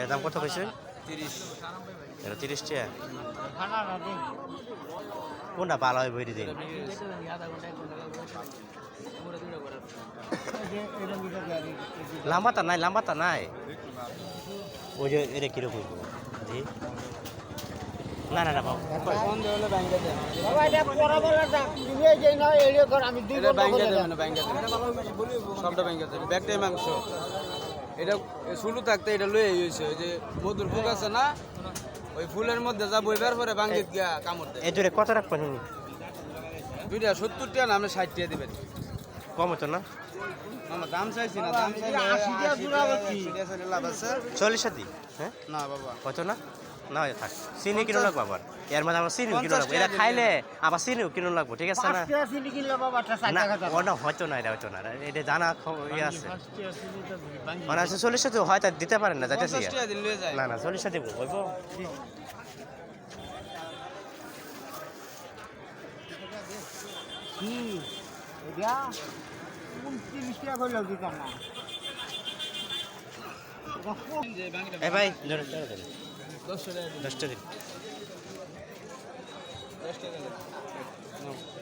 এর দাম কত কইছে তিরিশ। এটা তিরিশ টাকা। কোনটা ভালো হয় বইটি দিন? লাম্বাতা নাই লাম্বাতা নাই। ওই যে এটা কীরকম জি। না না না বাবু। বন্ধ হলে ব্যাংকে দেন বাবা এটা পরে বলে দাম তুমি এই যে না এলিয়ে কর আমি দুই এটা বন্ধ ব্যাংকে করে দেবেন দেন ব্যাংকে দেবেন সবটা ব্যাংকে ব্যাগটাই মাংস। এটা শুরু থাকতে এটা লয়ে হয়েছে ওই যে মধুর ফুল আছে না ওই ফুলের মধ্যে যা বইবার পরে বাঙ্গিত গিয়া কামড় দেয় এই দূরে কত রাখবেন দুইটা সত্তর টাকা না আপনি ষাট টাকা দিবেন কম হতো না মামা দাম চাইছি না দাম চাইছি আশি টাকা জোড়া আশি টাকা লাভ আছে চল্লিশ দি হ্যাঁ না বাবা কত না না থাক। চিনি কিনো লাগবো আবার। এর মধ্যে আমার চিনিও কিনো লাগবো। এটা খাইলে আবার চিনিও কিনো লাগবো ঠিক আছে না? না টাকা দাম। ও না হয়তো না এটা হয়তো না এটা জানা ইয়ে আছে। মানে আছে চল্লিশে তো হয়তো দিতে পারেন না যায়। না না চল্লিশে দিব হইব। কি? এটা উনত্রিশ টাকা করলেও দিতাম না এ ভাই ধরে ধরে দিন দশটা দিন দশ দিন